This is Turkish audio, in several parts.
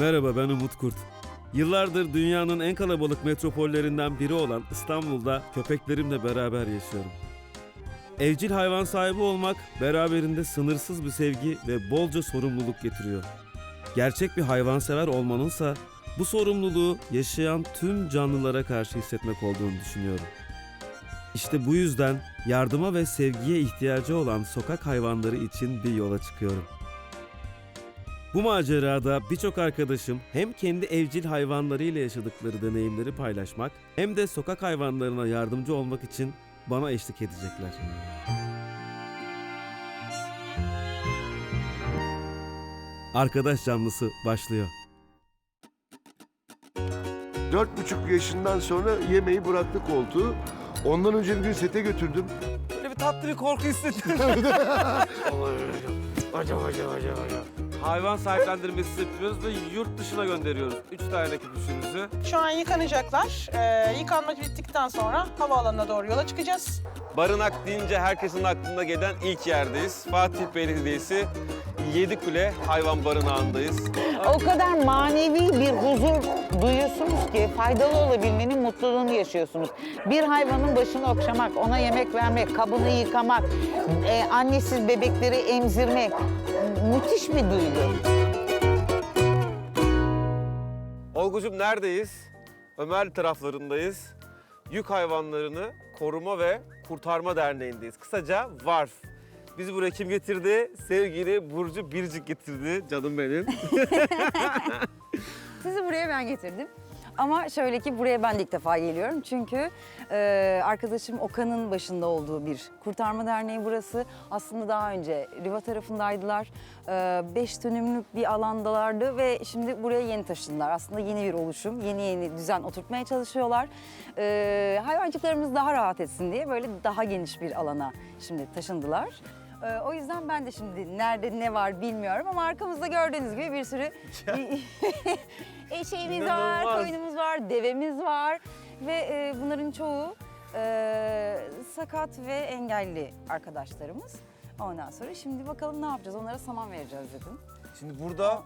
Merhaba ben Umut Kurt. Yıllardır dünyanın en kalabalık metropollerinden biri olan İstanbul'da köpeklerimle beraber yaşıyorum. Evcil hayvan sahibi olmak beraberinde sınırsız bir sevgi ve bolca sorumluluk getiriyor. Gerçek bir hayvansever olmanınsa bu sorumluluğu yaşayan tüm canlılara karşı hissetmek olduğunu düşünüyorum. İşte bu yüzden yardıma ve sevgiye ihtiyacı olan sokak hayvanları için bir yola çıkıyorum. Bu macerada birçok arkadaşım hem kendi evcil hayvanlarıyla yaşadıkları deneyimleri paylaşmak hem de sokak hayvanlarına yardımcı olmak için bana eşlik edecekler. Arkadaş canlısı başlıyor. Dört buçuk yaşından sonra yemeği bıraktı koltuğu. Ondan önce bir gün sete götürdüm. Böyle bir tatlı bir korku hissettim. Hayvan sahiplendirmesi yapıyoruz ve yurt dışına gönderiyoruz. Üç tane köpüşümüzü. Şu an yıkanacaklar. Ee, yıkanmak bittikten sonra havaalanına doğru yola çıkacağız. Barınak deyince herkesin aklına gelen ilk yerdeyiz. Fatih Belediyesi Yedikule Hayvan Barınağı'ndayız. O kadar manevi bir huzur duyuyorsunuz ki faydalı olabilmenin mutluluğunu yaşıyorsunuz. Bir hayvanın başını okşamak, ona yemek vermek, kabını yıkamak, e, annesiz bebekleri emzirmek müthiş bir duygu. Olgucuğum neredeyiz? Ömerli taraflarındayız. Yük hayvanlarını koruma ve kurtarma derneğindeyiz. Kısaca VARF. Bizi buraya kim getirdi? Sevgili Burcu Biricik getirdi. Canım benim. Sizi buraya ben getirdim. Ama şöyle ki buraya ben de ilk defa geliyorum. Çünkü e, arkadaşım Okan'ın başında olduğu bir kurtarma derneği burası. Aslında daha önce Riva tarafındaydılar. 5 dönümlük bir alandalardı ve şimdi buraya yeni taşındılar. Aslında yeni bir oluşum, yeni yeni düzen oturtmaya çalışıyorlar. E, hayvancıklarımız daha rahat etsin diye böyle daha geniş bir alana şimdi taşındılar. E, o yüzden ben de şimdi nerede ne var bilmiyorum ama arkamızda gördüğünüz gibi bir sürü eşeğimiz var, İnanılmaz. koyunumuz var, devemiz var ve e, bunların çoğu e, sakat ve engelli arkadaşlarımız. Ondan sonra şimdi bakalım ne yapacağız? Onlara saman vereceğiz dedim. Şimdi burada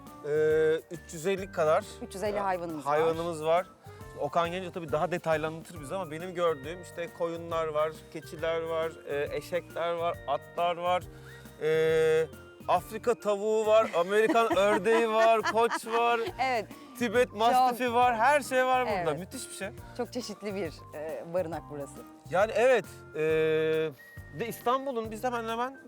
e, 350 kadar 350 hayvanımız var. hayvanımız var. Okan gelince tabii daha detaylı anlatır bize ama benim gördüğüm işte koyunlar var, keçiler var, e, eşekler var, atlar var. e, Afrika tavuğu var, Amerikan ördeği var, koç var, Evet, Tibet mastifi var, her şey var burada. Evet. Müthiş bir şey. çok çeşitli bir e, barınak burası. Yani evet, e, de İstanbul'un biz hemen hemen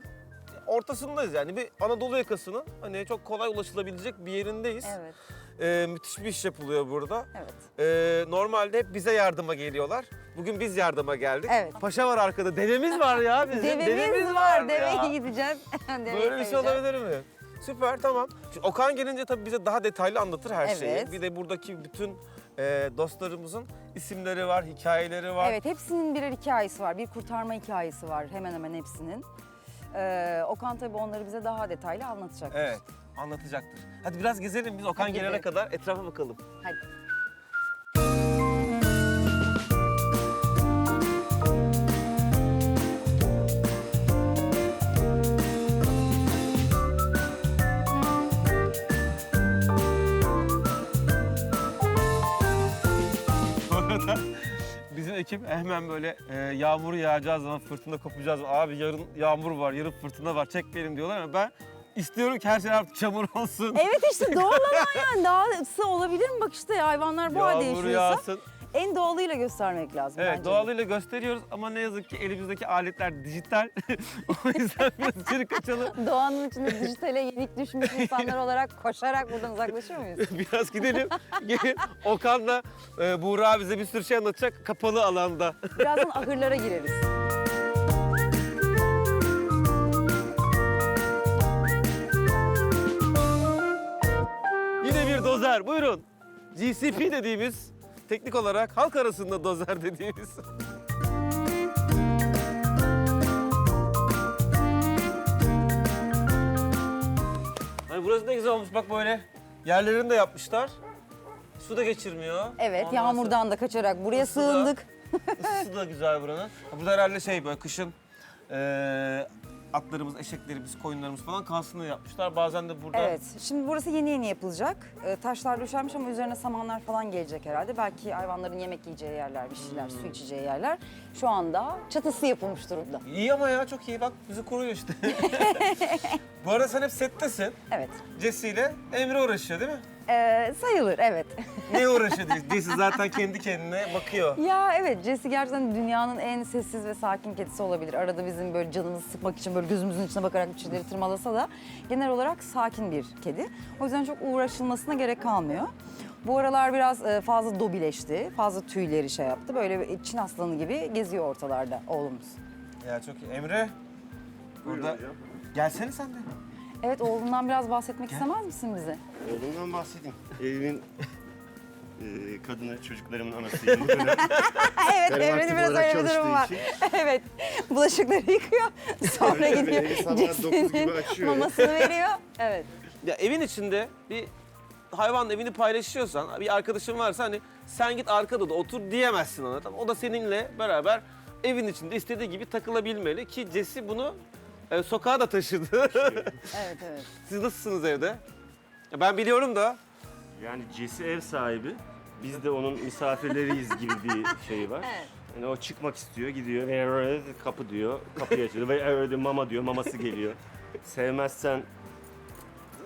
ortasındayız yani bir Anadolu yakasının hani çok kolay ulaşılabilecek bir yerindeyiz. Evet, E, müthiş bir iş yapılıyor burada. evet. Ee, normalde hep bize yardıma geliyorlar. Bugün biz yardıma geldik. Evet. Paşa var arkada. Devemiz var ya bizim. Devemiz, var, ya. deveye gideceğiz. Deveyi Böyle bir şey olabilir mi? Süper tamam. Şimdi Okan gelince tabii bize daha detaylı anlatır her şeyi. Evet. Bir de buradaki bütün e, dostlarımızın isimleri var, hikayeleri var. Evet, hepsinin birer hikayesi var. Bir kurtarma hikayesi var hemen hemen hepsinin. Ee, Okan tabii onları bize daha detaylı anlatacaktır. Evet, anlatacaktır. Hadi biraz gezelim biz Okan Hadi gelene gidelim. kadar etrafa bakalım. Hadi. Bu arada bizim ekip hemen böyle e, yağmur yağacağı zaman fırtına kopacağı zaman abi yarın yağmur var, yarın fırtına var çekmeyelim diyorlar ama ben istiyorum ki her şey artık çamur olsun. Evet işte doğal alan yani dahası olabilir mi? Bak işte hayvanlar bu halde Yağmur yaşıyorsa yağsın. en doğalıyla göstermek lazım Evet bence. doğalıyla gösteriyoruz ama ne yazık ki elimizdeki aletler dijital. o yüzden biraz içeri kaçalım. Doğanın içinde dijitale yenik düşmüş insanlar olarak koşarak buradan uzaklaşır mıyız? Biraz gidelim. Gelin Okan'la e, Buğra bize bir sürü şey anlatacak kapalı alanda. Birazdan ahırlara gireriz. Dozer buyurun. GCP dediğimiz teknik olarak halk arasında dozer dediğimiz. Hani burası ne güzel olmuş bak böyle yerlerini de yapmışlar. Su da geçirmiyor. Evet Ondan yağmurdan da kaçarak buraya Isı da- sığındık. Isısı da güzel buranın. Burada herhalde şey böyle kışın eee atlarımız, eşeklerimiz, koyunlarımız falan kalsın diye yapmışlar. Bazen de burada Evet şimdi burası yeni yeni yapılacak. Ee, taşlar döşenmiş ama üzerine samanlar falan gelecek herhalde. Belki hayvanların yemek yiyeceği yerler, bir şeyler, su içeceği yerler. Şu anda çatısı yapılmış durumda. İyi ama ya çok iyi bak bizi koruyor işte. Bu arada sen hep settesin. Evet. Jesse ile Emre uğraşıyor değil mi? Ee, sayılır evet. Ne uğraşıyor. Jesse zaten kendi kendine bakıyor. ya evet Jesse gerçekten dünyanın en sessiz ve sakin kedisi olabilir. Arada bizim böyle canımızı sıkmak için böyle gözümüzün içine bakarak bir şeyleri tırmalasa da genel olarak sakin bir kedi. O yüzden çok uğraşılmasına gerek kalmıyor. Bu aralar biraz e, fazla dobileşti, fazla tüyleri şey yaptı. Böyle bir Çin aslanı gibi geziyor ortalarda oğlumuz. Ya çok iyi. Emre. Burada. Gelsene sen de. Evet oğlundan biraz bahsetmek istemez misin bize? Oğlumdan bahsedeyim. Evimin e, kadını, çocuklarımın. Bu dönem evet Benim aktif biraz olarak öyle bir durumu var. çalıştığı evet bulaşıkları yıkıyor. Sonra Evet, gidiyor evi sabah dokuz gibi Jesse'nin açıyor. mamasını veriyor. Evet. Ya evin içinde bir hayvan evini paylaşıyorsan, bir arkadaşın varsa hani sen git arkada da otur diyemezsin ona. Tamam, O da seninle beraber evin içinde istediği gibi takılabilmeli ki Jesse bunu e, sokağa da taşıdı. Evet evet. Siz nasılsınız evde? Ya ben biliyorum da. Yani Jesse ev sahibi. Biz de onun misafirleriyiz gibi bir şey var. Evet. Yani o çıkmak istiyor, gidiyor ve kapı diyor, kapıyı açıyor ve öyle mama diyor, maması geliyor. Sevmezsen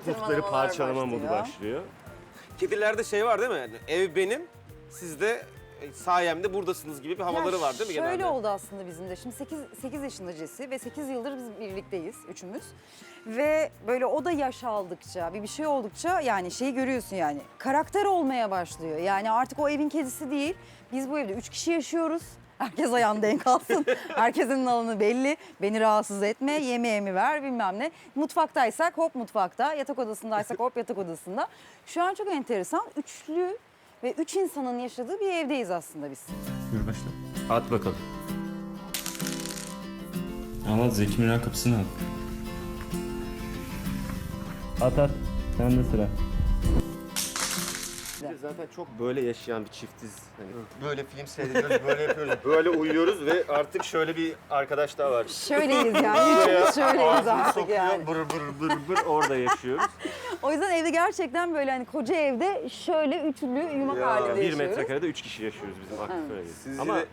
kurtları Tırmalamalar parçalama modu başlıyor. başlıyor. Kedilerde şey var değil mi? Yani ev benim, siz de e, sayemde buradasınız gibi bir havaları var değil mi Şöyle genelde? oldu aslında bizim de. Şimdi 8, 8 yaşında Jesse ve 8 yıldır biz birlikteyiz üçümüz. Ve böyle o da yaş aldıkça, bir bir şey oldukça yani şeyi görüyorsun yani. Karakter olmaya başlıyor. Yani artık o evin kedisi değil. Biz bu evde üç kişi yaşıyoruz. Herkes ayağını denk alsın. Herkesin alanı belli. Beni rahatsız etme, yemeğimi ver bilmem ne. Mutfaktaysak hop mutfakta, yatak odasındaysak hop yatak odasında. Şu an çok enteresan. Üçlü ve üç insanın yaşadığı bir evdeyiz aslında biz. Buyur başla. At bakalım. Al at Zeki Müren kapısını al. At at. Sen de sıra. Zaten çok böyle yaşayan bir çiftiz. Hani böyle film seyrediyoruz, böyle yapıyoruz. Böyle uyuyoruz ve artık şöyle bir arkadaş daha var. Şöyleyiz yani. Üçümüz şöyleyiz Ağzını artık sokuyor, yani. bır bır bır bır orada yaşıyoruz. O yüzden evde gerçekten böyle hani koca evde şöyle üçlü yumak halinde bir yaşıyoruz. metrekarede üç kişi yaşıyoruz bizim aktif öyle. Siz Ama yine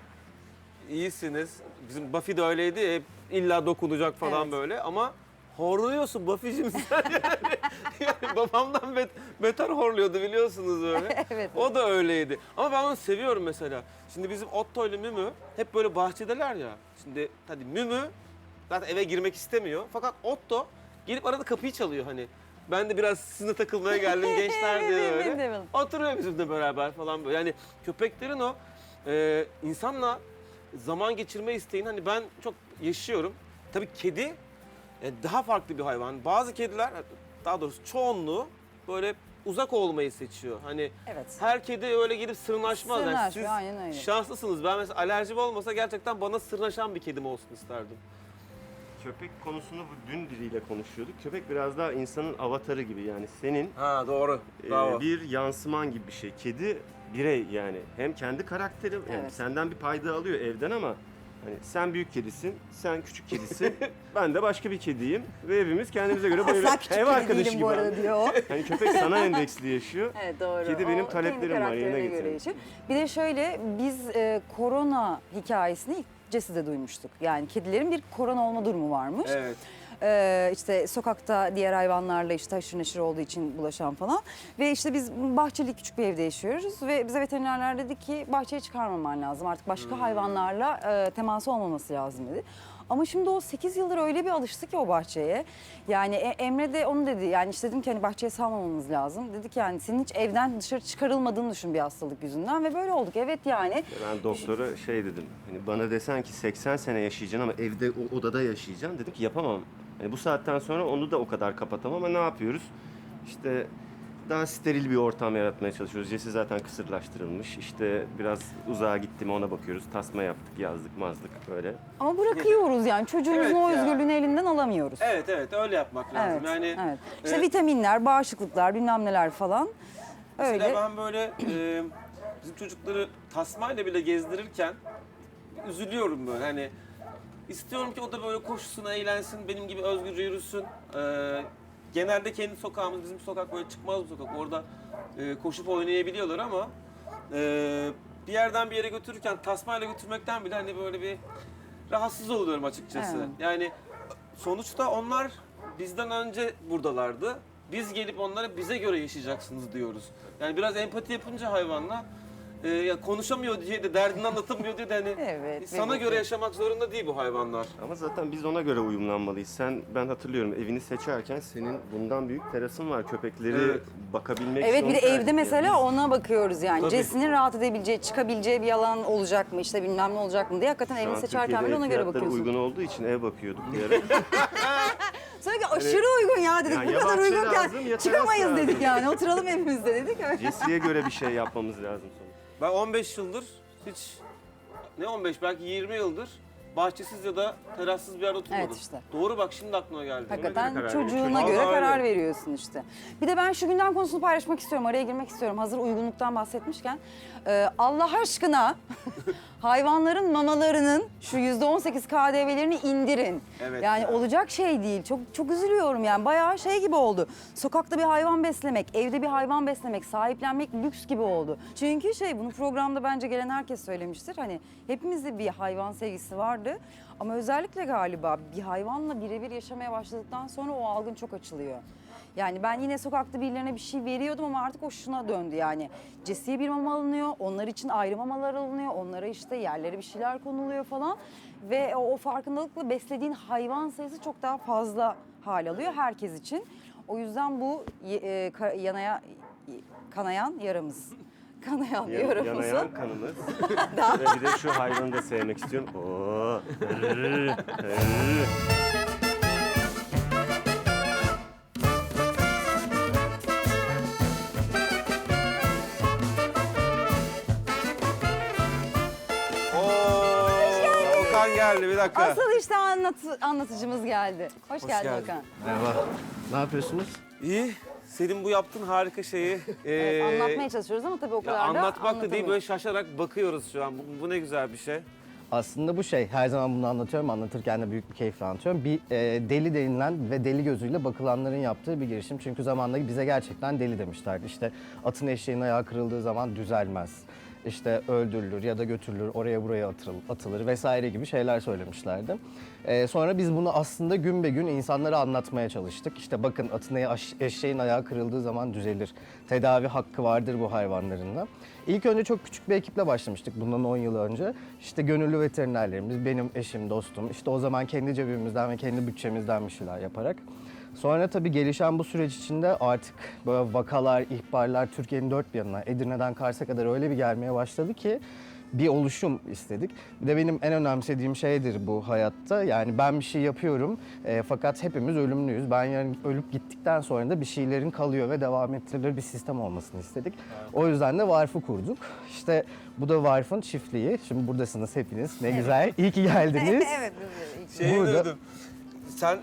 iyisiniz. Bizim Buffy de öyleydi. Hep illa dokunacak falan Evet. böyle ama horluyorsun Buffy'cim sen yani. yani babamdan bet, beter horluyordu biliyorsunuz öyle. Evet. O da öyleydi. Ama ben onu seviyorum mesela. Şimdi bizim Otto ile Mümü hep böyle bahçedeler ya. Şimdi hadi Mümü zaten eve girmek istemiyor. Fakat Otto gelip arada kapıyı çalıyor hani. Ben de biraz sizinle takılmaya geldim gençler diye böyle. benim. Oturuyor bizimle beraber falan böyle. Yani köpeklerin o e, insanla zaman geçirme isteğini hani ben çok yaşıyorum. Tabii kedi e, daha farklı bir hayvan. Bazı kediler daha doğrusu çoğunluğu böyle uzak olmayı seçiyor. Hani Evet. her kedi öyle gelip sırnaşmaz. Yani Sırnaşmıyor, siz aynen öyle. şanslısınız. Ben mesela alerjim olmasa gerçekten bana sırnaşan bir kedim olsun isterdim. köpek konusunu bu dün biriyle konuşuyorduk. Köpek biraz daha insanın avatarı gibi yani senin Ha doğru. e, bir yansıman gibi bir şey. Kedi birey yani hem kendi karakteri yani Evet. senden bir payda alıyor evden ama hani sen büyük kedisin, sen küçük kedisin, ben de başka bir kediyim ve hepimiz kendimize göre böyle Sen küçük ev kedi arkadaşı değilim gibi. bu arada diyor o. Hani köpek sana endeksli yaşıyor. Evet doğru. Kedi benim O taleplerim var, yerine getirin. göre yaşıyor. Bir de şöyle biz e, korona hikayesini ilk Jesse'de duymuştuk. Yani kedilerin bir korona olma durumu varmış. Evet. Ee, işte sokakta diğer hayvanlarla işte haşır neşir olduğu için bulaşan falan. Ve işte biz bahçeli küçük bir evde yaşıyoruz ve bize veterinerler dedi ki bahçeye çıkarmaman lazım. Artık başka hayvanlarla e, teması olmaması lazım dedi. Ama şimdi o 8 yıldır öyle bir alıştı ki o bahçeye. Yani E- Emre de onu dedi. Yani işte dedim ki hani bahçeye salmamamız lazım. Dedi ki yani senin hiç evden dışarı çıkarılmadığını düşün bir hastalık yüzünden ve böyle olduk. Evet yani. Ben doktora şey dedim. Hani bana desen ki 80 sene yaşayacaksın ama evde o odada yaşayacaksın. Dedim ki yapamam. Hani bu saatten sonra onu da o kadar kapatamam ama ne yapıyoruz? İşte daha steril bir ortam yaratmaya çalışıyoruz. Jesse zaten kısırlaştırılmış. İşte biraz uzağa gitti mi ona bakıyoruz. Tasma yaptık, yazdık, mazdık böyle. Ama bırakıyoruz yani çocuğumuzun Evet o ya. özgürlüğünü elinden alamıyoruz. Evet evet öyle yapmak lazım. Evet, Yani evet. İşte e, vitaminler, bağışıklıklar, bilmem neler falan. Mesela Öyle. ben böyle e, bizim çocukları tasmayla bile gezdirirken üzülüyorum böyle hani istiyorum ki o da böyle koşsun, eğlensin, benim gibi özgürce yürüsün. E, genelde kendi sokağımız, bizim sokak böyle çıkmaz bir sokak. Orada e, koşup oynayabiliyorlar ama e, bir yerden bir yere götürürken tasmayla götürmekten bile hani böyle bir rahatsız oluyorum açıkçası. Evet. Yani sonuçta onlar bizden önce buradalardı. Biz gelip onlara bize göre yaşayacaksınız diyoruz. Yani biraz empati yapınca hayvanla e, ya konuşamıyor diye de derdini anlatamıyor diye de hani Evet, sana evet. göre yaşamak zorunda değil bu hayvanlar. Ama zaten biz ona göre uyumlanmalıyız. Sen ben hatırlıyorum evini seçerken senin bundan büyük terasın var. Köpekleri Evet. bakabilmek Evet için bir de onu tercih evde ediyoruz. mesela ona bakıyoruz yani. Tabii. Jesse'nin rahat edebileceği, çıkabileceği bir alan olacak mı işte bilmem ne olacak mı diye hakikaten Şu evini seçerken Türkiye'de bile ona göre fiyatları bakıyorsun. uygun olduğu için ev bakıyorduk bir ara. Sonra ki aşırı uygun ya dedik Yani bu ya kadar bahçe uygunken lazım, ya teras çıkamayız lazım. dedik yani oturalım evimizde dedik. Jesse'ye göre bir şey yapmamız lazım sonuçta. Ben 15 yıldır hiç ne 15 belki 20 yıldır bahçesiz ya da terassız bir yerde oturmadım. Evet işte. Doğru bak şimdi aklıma geldi. Hakikaten karar çocuğuna veriyorsun. göre Vallahi karar öyle. veriyorsun işte. Bir de ben şu gündem konusunu paylaşmak istiyorum, araya girmek istiyorum. Hazır uygunluktan bahsetmişken. Ee, Allah aşkına hayvanların mamalarının şu %18 KDV'lerini indirin. Evet yani ya. olacak şey değil. Çok çok üzülüyorum yani. Bayağı şey gibi oldu. Sokakta bir hayvan beslemek, evde bir hayvan beslemek, sahiplenmek lüks gibi oldu. Çünkü şey bunu programda bence gelen herkes söylemiştir. Hani hepimizde bir hayvan sevgisi vardı. Ama özellikle galiba bir hayvanla birebir yaşamaya başladıktan sonra o algın çok açılıyor. Yani ben yine sokakta birilerine bir şey veriyordum ama artık o şuna döndü yani. Cesiye bir mama alınıyor, onlar için ayrı mamalar alınıyor, onlara işte yerlere bir şeyler konuluyor falan. Ve o, o farkındalıkla beslediğin hayvan sayısı çok daha fazla hal alıyor herkes için. O yüzden bu e, ka- yanaya, kanayan yaramız. Kanayan Ya- yaramızı. Yanayan kanımız. Ve bir de şu hayvanı da sevmek istiyorum. Oo. Hırr, hırr. Oo, Okan geldi bir dakika. Asıl işte anlat, anlatıcımız geldi. Hoş, geldin, geldin. Okan. Merhaba. Ne yapıyorsunuz? İyi. Senin bu yaptığın harika şeyi Evet, ee, anlatmaya çalışıyoruz ama tabii o ya kadar da anlatmak da değil anlatamıyoruz. böyle şaşarak bakıyoruz şu an. Bu, bu ne güzel bir şey. Aslında bu şey, her zaman bunu anlatıyorum. Anlatırken de büyük bir keyifle anlatıyorum. Bir e, deli denilen ve deli gözüyle bakılanların yaptığı bir girişim. Çünkü zamanında bize gerçekten deli demişlerdi. İşte atın eşeğin ayağı kırıldığı zaman düzelmez. İşte öldürülür ya da götürülür, oraya buraya atılır, atılır vesaire gibi şeyler söylemişlerdi. E, sonra biz bunu aslında gün be gün insanlara anlatmaya çalıştık. İşte bakın eş- eşeğin ayağı kırıldığı zaman düzelir. Tedavi hakkı vardır bu hayvanların da. İlk önce çok küçük bir ekiple başlamıştık bundan 10 yıl önce. İşte gönüllü veterinerlerimiz, benim eşim, dostum. İşte o zaman kendi cebimizden ve kendi bütçemizden bir şeyler yaparak. Sonra tabii gelişen bu süreç içinde artık böyle vakalar, ihbarlar Türkiye'nin dört bir yanına, Edirne'den Kars'a kadar öyle bir gelmeye başladı ki bir oluşum istedik. Bir de benim en önemsediğim şeydir bu hayatta. Yani ben bir şey yapıyorum e, fakat hepimiz ölümlüyüz. Ben yarın ölüp gittikten sonra da bir şeylerin kalıyor ve devam ettirilir bir sistem olmasını istedik. O yüzden de Varf'ı kurduk. İşte bu da Varf'ın çiftliği. Şimdi buradasınız hepiniz. Ne güzel. İyi ki geldiniz. evet, evet. Şeyi Burada- duydum. Sen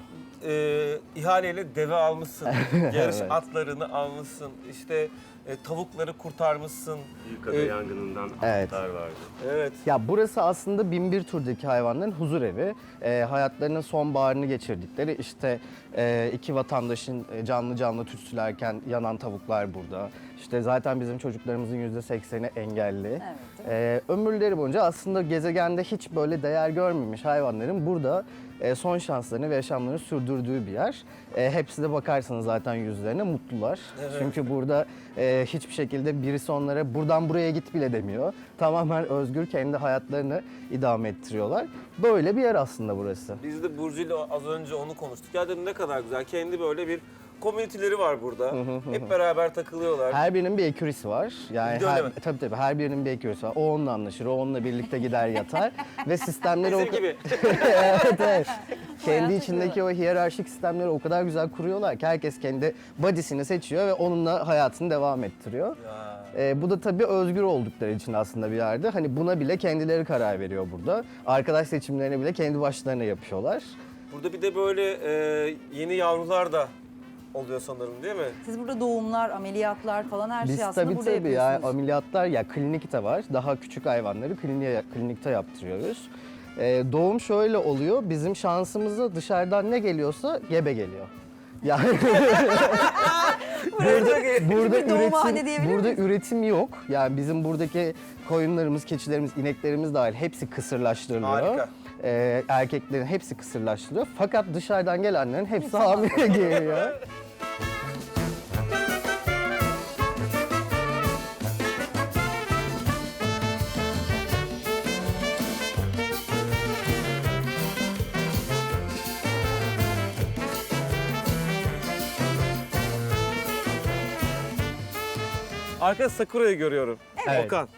e, ihaleyle deve almışsın. Yarış Evet. atlarını almışsın. İşte e, tavukları kurtarmışsın. Büyükada Ee, yangınından evet. atlar vardı. Evet. Ya burası aslında binbir turdaki hayvanların huzur evi. Ee, hayatlarının son baharını geçirdikleri işte e, iki vatandaşın e, canlı canlı tütsülerken yanan tavuklar burada. İşte zaten bizim çocuklarımızın yüzde sekseni engelli. Evet. Ee, ömürleri boyunca aslında gezegende hiç böyle değer görmemiş hayvanların burada e, son şanslarını ve yaşamlarını sürdürdüğü bir yer. E, hepsi de bakarsanız zaten yüzlerine mutlular. Çünkü burada e, hiçbir şekilde birisi onlara buradan buraya git bile demiyor. Tamamen özgür kendi hayatlarını idame ettiriyorlar. Böyle bir yer aslında burası. Biz de Burcu ile az önce onu konuştuk. Ya dedim ne kadar güzel. Kendi böyle bir komüniteleri var burada. Hep beraber takılıyorlar. Her birinin bir ekürisi var. Yani öyle her, mi? tabii tabii her birinin bir ekürisi var. O onunla anlaşır, o onunla birlikte gider yatar ve sistemleri o Bizim gibi. evet evet. Kendi içindeki o hiyerarşik sistemleri o kadar güzel kuruyorlar ki herkes kendi body'sini seçiyor ve onunla hayatını devam ettiriyor. Ya. Ee, bu da tabii özgür oldukları için aslında bir yerde. Hani buna bile kendileri karar veriyor burada. Arkadaş seçimlerini bile kendi başlarına yapıyorlar. Burada bir de böyle e, yeni yavrular da oluyor sanırım değil mi? Siz burada doğumlar, ameliyatlar falan her Biz şeyi aslında tabii burada tabii ya yapıyorsunuz. ameliyatlar ya klinikte var. Daha küçük hayvanları kliniğe, klinikte yaptırıyoruz. Ee, doğum şöyle oluyor. Bizim şansımıza dışarıdan ne geliyorsa gebe geliyor. Yani burada burada bir doğumhane üretim diyebilir burada üretim yok. Yani bizim buradaki koyunlarımız, keçilerimiz, ineklerimiz dahil hepsi kısırlaştırılıyor. Harika. Ee, erkeklerin hepsi kısırlaştırılıyor. Fakat dışarıdan gelenlerin hepsi hamile geliyor. Arkada Sakura'yı görüyorum. Evet. Okan.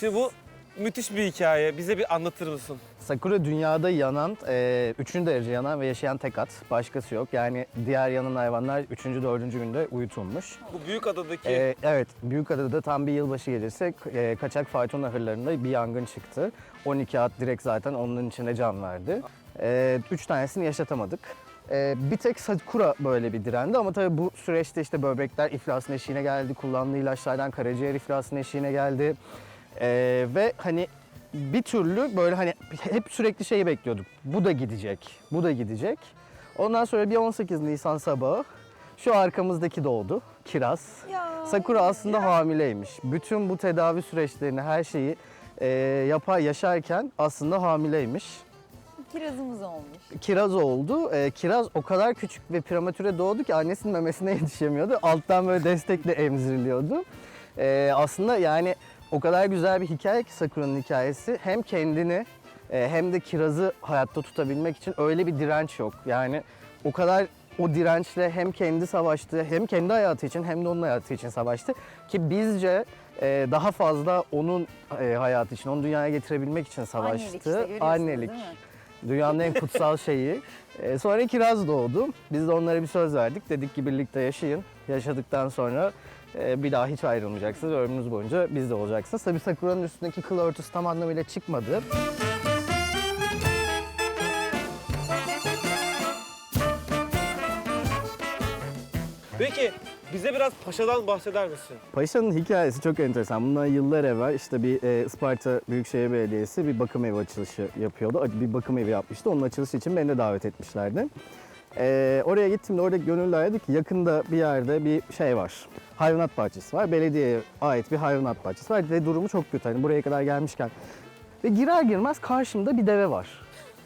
Şimdi bu müthiş bir hikaye. Bize bir anlatır mısın? Sakura dünyada yanan, e, üçüncü derece yanan ve yaşayan tek at. Başkası yok. Yani diğer yanan hayvanlar üçüncü, dördüncü günde uyutulmuş. Bu büyük adadaki E, evet, Büyükada'da tam bir yılbaşı gecesi e, kaçak fayton ahırlarında bir yangın çıktı. 12 at direkt zaten onun içine can verdi. E, üç tanesini yaşatamadık. E, bir tek Sakura böyle bir direndi ama tabii bu süreçte işte böbrekler iflasın eşiğine geldi. Kullandığı ilaçlardan karaciğer iflasın eşiğine geldi. E, ve hani bir türlü böyle hani hep sürekli şeyi bekliyorduk. Bu da gidecek, bu da gidecek. Ondan sonra bir 18 Nisan sabahı şu arkamızdaki doğdu. Kiraz. Ya. Sakura aslında hamileymiş. Bütün bu tedavi süreçlerini, her şeyi e, yapar yaşarken aslında hamileymiş. Kirazımız olmuş. Kiraz oldu. E, kiraz o kadar küçük ve prematüre doğdu ki annesinin memesine yetişemiyordu. Alttan böyle destekle emziriliyordu. E, aslında yani o kadar güzel bir hikaye ki Sakura'nın hikayesi. Hem kendini e, hem de kirazı hayatta tutabilmek için öyle bir direnç yok. Yani o kadar o dirençle hem kendi savaştı, hem kendi hayatı için hem de onun hayatı için savaştı. Ki bizce e, daha fazla onun e, hayatı için, onu dünyaya getirebilmek için savaştı. Annelik işte Annelik. Dünyanın en kutsal şeyi. E, sonra kiraz doğdu. Biz de onlara bir söz verdik. Dedik ki birlikte yaşayın. Yaşadıktan sonra bir daha hiç ayrılmayacaksınız. Ömrünüz boyunca bizde olacaksınız. Tabii Sakura'nın üstündeki kıl örtüsü tam anlamıyla çıkmadı. Peki bize biraz paşadan bahseder misin? Paşa'nın hikayesi çok enteresan. Bundan yıllar evvel işte bir e, Isparta Büyükşehir Belediyesi bir bakım evi açılışı yapıyordu. Bir bakım evi yapmıştı. Onun açılışı için beni de davet etmişlerdi. E, oraya gittiğimde orada gönüllüler dedi ki yakında bir yerde bir şey var. Hayvanat bahçesi var. Belediyeye ait bir hayvanat bahçesi var ve durumu çok kötü. Hani buraya kadar gelmişken. Ve girer girmez karşımda bir deve var.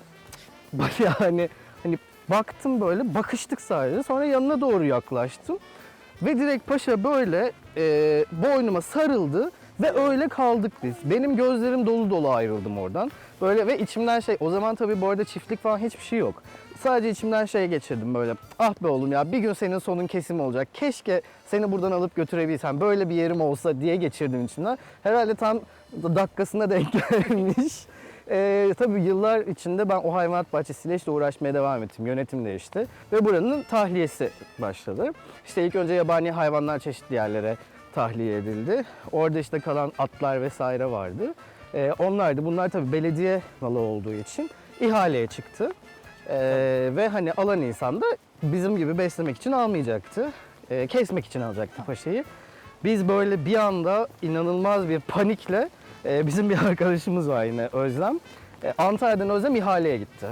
Bak yani hani baktım böyle bakıştık sadece. Sonra yanına doğru yaklaştım. Ve direkt paşa böyle e, boynuma sarıldı ve öyle kaldık biz. Benim gözlerim dolu dolu ayrıldım oradan. Böyle ve içimden şey o zaman tabii bu arada çiftlik falan hiçbir şey yok. Sadece içimden şey geçirdim böyle. Ah be oğlum ya bir gün senin sonun kesim olacak. Keşke seni buradan alıp götürebilsem. Böyle bir yerim olsa diye geçirdim içimden. Herhalde tam dakikasına denk gelmiş. Ee, tabii yıllar içinde ben o hayvanat bahçesiyle işte uğraşmaya devam ettim. Yönetim değişti ve buranın tahliyesi başladı. İşte ilk önce yabani hayvanlar çeşitli yerlere tahliye edildi. Orada işte kalan atlar vesaire vardı. Ee, onlardı. Bunlar tabii belediye malı olduğu için ihaleye çıktı. Ee, ve hani alan insan da bizim gibi beslemek için almayacaktı. Ee, kesmek için alacaktı paşayı. Biz böyle bir anda inanılmaz bir panikle e, bizim bir arkadaşımız var yine Özlem. E, Antalya'dan Özlem ihaleye gitti.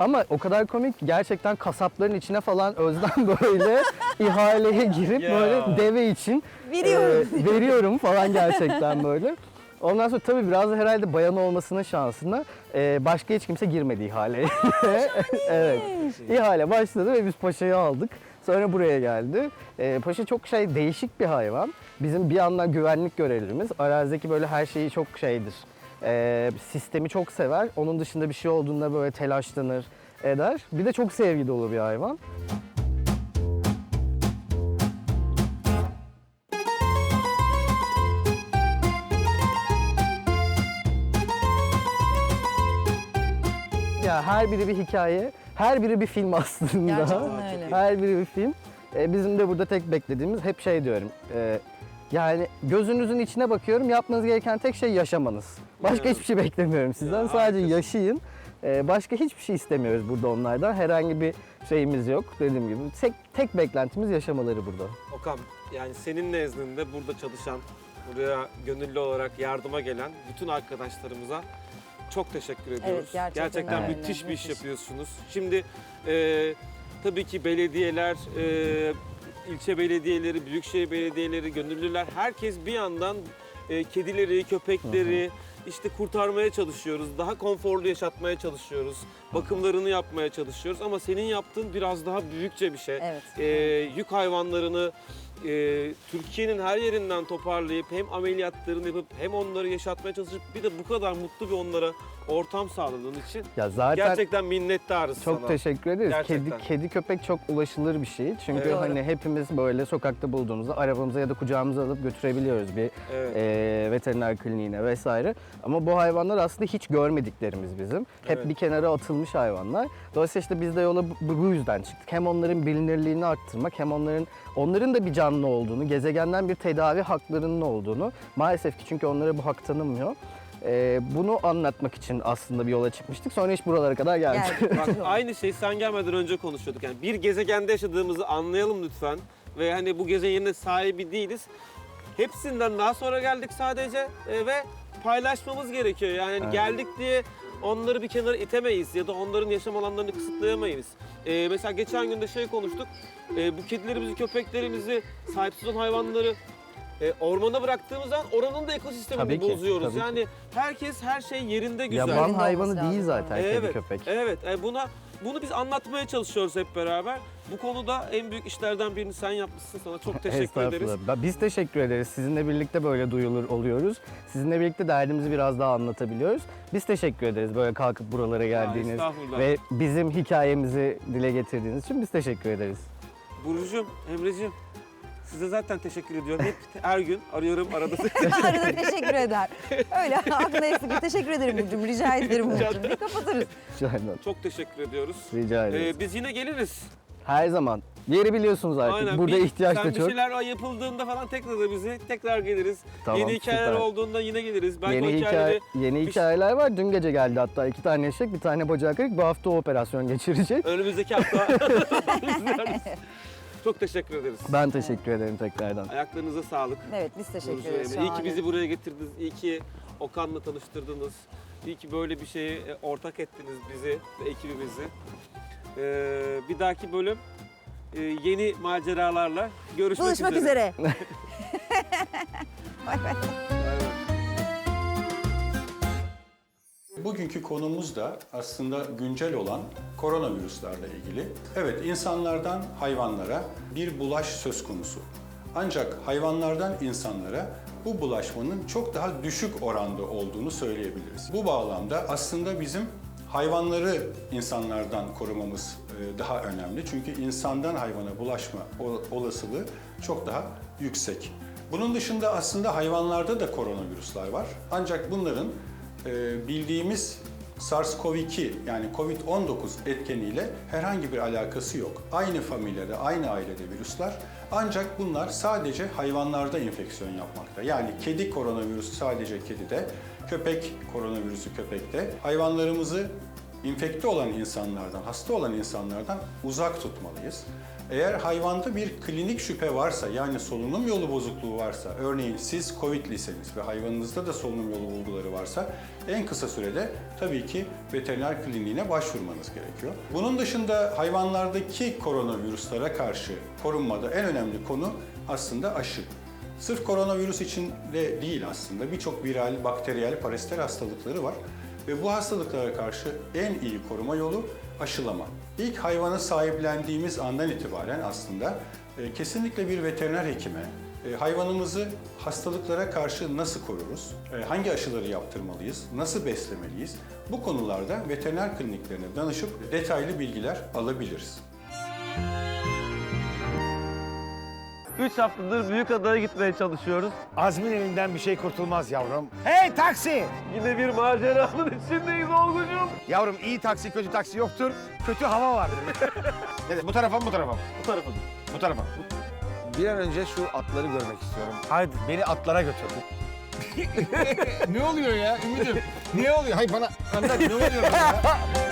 Ama o kadar komik ki gerçekten kasapların içine falan Özlem böyle ihaleye girip Ya. böyle deve için Veriyorum. e, veriyorum falan gerçekten böyle. Ondan sonra tabii biraz da herhalde bayan olmasının şansına e, başka hiç kimse girmedi ihaleye. evet. İhale başladı ve biz paşayı aldık. Sonra buraya geldi. E, paşa çok şey değişik bir hayvan. Bizim bir yandan güvenlik görevlimiz. Arazideki böyle her şeyi çok şeydir. E, sistemi çok sever. Onun dışında bir şey olduğunda böyle telaşlanır eder. Bir de çok sevgi dolu bir hayvan. Ya her biri bir hikaye, her biri bir film aslında. Gerçekten öyle. Her biri bir film. Ee, bizim de burada tek beklediğimiz hep şey diyorum. e, yani gözünüzün içine bakıyorum. Yapmanız gereken tek şey yaşamanız. Başka Evet. hiçbir şey beklemiyorum sizden. Ya, Sadece harikasın. yaşayın Ee, başka hiçbir şey istemiyoruz burada onlardan. Herhangi bir şeyimiz yok dediğim gibi. Tek, tek beklentimiz yaşamaları burada. Okan yani senin nezdinde burada çalışan, buraya gönüllü olarak yardıma gelen bütün arkadaşlarımıza çok teşekkür ediyoruz. gerçekten öyle. müthiş bir iş yapıyorsunuz. Şimdi e, tabii ki belediyeler, e, ilçe belediyeleri, büyükşehir belediyeleri, gönüllüler herkes bir yandan e, kedileri, köpekleri işte kurtarmaya çalışıyoruz. Daha konforlu yaşatmaya çalışıyoruz. Bakımlarını yapmaya çalışıyoruz ama senin yaptığın biraz daha büyükçe bir şey Evet. e, yük hayvanlarını e, Türkiye'nin her yerinden toparlayıp hem ameliyatlarını yapıp hem onları yaşatmaya çalışıp bir de bu kadar mutlu bir onlara ortam sağladığın için Ya zaten gerçekten minnettarız Çok sana. teşekkür ederiz. Gerçekten. Kedi kedi köpek çok ulaşılır bir şey. Çünkü Evet. hani hepimiz böyle sokakta bulduğumuzda arabamıza ya da kucağımıza alıp götürebiliyoruz bir Evet. e, veteriner kliniğine vesaire. Ama bu hayvanlar aslında hiç görmediklerimiz bizim. Hep Evet. bir kenara atılmış hayvanlar. Dolayısıyla işte biz de yola bu, bu yüzden çıktık. Hem onların bilinirliğini arttırmak hem onların onların da bir canlı olduğunu, gezegenden bir tedavi haklarının olduğunu maalesef ki çünkü onlara bu hak tanınmıyor. E, bunu anlatmak için aslında bir yola çıkmıştık. Sonra iş buralara kadar geldi. Geldik. Bak aynı şey sen gelmeden önce konuşuyorduk. Yani bir gezegende yaşadığımızı anlayalım lütfen. Ve hani bu gezegenin sahibi değiliz. Hepsinden daha sonra geldik sadece e, ve paylaşmamız gerekiyor. Yani hani Evet. geldik diye onları bir kenara itemeyiz ya da onların yaşam alanlarını kısıtlayamayız. E, mesela geçen gün de şey konuştuk. E, bu kedilerimizi, köpeklerimizi, sahipsiz olan hayvanları e, ormana bıraktığımız zaman oranın da ekosistemini Tabii ki, bozuyoruz. tabii ki. yani herkes her şey yerinde güzel. Yaban hayvanı değil zaten kedi Evet, köpek. Evet, e, buna bunu biz anlatmaya çalışıyoruz hep beraber. Bu konuda en büyük işlerden birini sen yapmışsın. Sana çok teşekkür ederiz. Estağfurullah. Biz teşekkür ederiz. Sizinle birlikte böyle duyulur oluyoruz. Sizinle birlikte derdimizi biraz daha anlatabiliyoruz. Biz teşekkür ederiz böyle kalkıp buralara geldiğiniz estağfurullah. ve bizim hikayemizi dile getirdiğiniz için biz teşekkür ederiz. Burcu'cum, Emre'cim size zaten teşekkür ediyorum. Hep her gün arıyorum arada. Arada teşekkür eder. Öyle aklına eksik. Teşekkür ederim Burcu'm. Rica ederim Burcu'm. diye kapatırız. Aynen. çok teşekkür ediyoruz. Rica ederiz. Ee, biz yine geliriz. Her zaman. Yeri biliyorsunuz artık. Aynen. Burada Bir- ihtiyaç sen da bir çok. şeyler yapıldığında falan tekrar da bizi tekrar geliriz. Tamam, yeni hikayeler süper. olduğunda yine geliriz. Belki o Yeni, hikayeleri hikaye, yeni bir- hikayeler var. Dün gece geldi hatta iki tane eşek, bir tane bacağı kırık. Bu hafta o operasyon geçirecek. önümüzdeki hafta izleriz. Çok teşekkür ederiz. Ben teşekkür ederim tekrardan. Ayaklarınıza sağlık. Evet biz teşekkür ederiz. İyi ki Şahane. bizi buraya getirdiniz. İyi ki Okan'la tanıştırdınız. İyi ki böyle bir şeye e, ortak ettiniz bizi ve ekibimizi. Ee, bir dahaki bölüm e, yeni maceralarla görüşmek Buluşmak üzere. üzere. Bay bay. Bugünkü konumuz da aslında güncel olan koronavirüslerle ilgili. Evet, insanlardan hayvanlara bir bulaş söz konusu. Ancak hayvanlardan insanlara bu bulaşmanın çok daha düşük oranda olduğunu söyleyebiliriz. Bu bağlamda aslında bizim hayvanları insanlardan korumamız e, daha önemli. Çünkü insandan hayvana bulaşma olasılığı çok daha yüksek. Bunun dışında aslında hayvanlarda da koronavirüsler var. Ancak bunların bildiğimiz SARS-CoV-2 yani COVID-19 etkeniyle herhangi bir alakası yok. Aynı familyada, aynı ailede virüsler. Ancak bunlar sadece hayvanlarda enfeksiyon yapmakta. Yani kedi koronavirüsü sadece kedide, köpek koronavirüsü köpekte. Hayvanlarımızı infekte olan insanlardan, hasta olan insanlardan uzak tutmalıyız. Eğer hayvanda bir klinik şüphe varsa yani solunum yolu bozukluğu varsa, örneğin siz COVID'liyseniz ve hayvanınızda da solunum yolu bulguları varsa en kısa sürede tabii ki veteriner kliniğine başvurmanız gerekiyor. Bunun dışında hayvanlardaki koronavirüslere karşı korunmada en önemli konu aslında aşı. Sırf koronavirüs için de değil aslında birçok viral, bakteriyel, parasitel hastalıkları var. Ve bu hastalıklara karşı en iyi koruma yolu aşılama. İlk hayvanı sahiplendiğimiz andan itibaren aslında e, kesinlikle bir veteriner hekime e, hayvanımızı hastalıklara karşı nasıl koruruz, e, hangi aşıları yaptırmalıyız, nasıl beslemeliyiz bu konularda veteriner kliniklerine danışıp detaylı bilgiler alabiliriz. 3 haftadır Büyükada'ya gitmeye çalışıyoruz. Azmin elinden bir şey kurtulmaz yavrum. Hey taksi! Yine bir maceranın içindeyiz Olgucuğum. Yavrum iyi taksi kötü taksi yoktur. Kötü hava vardır. Neyse, bu tarafa mı bu tarafa mı? Bu tarafa. Bu tarafa. Bir an önce şu atları görmek istiyorum. Hadi beni atlara götür. ne oluyor ya Ümit'im? Ne oluyor? Hayır bana anlat ne oluyor bana ya?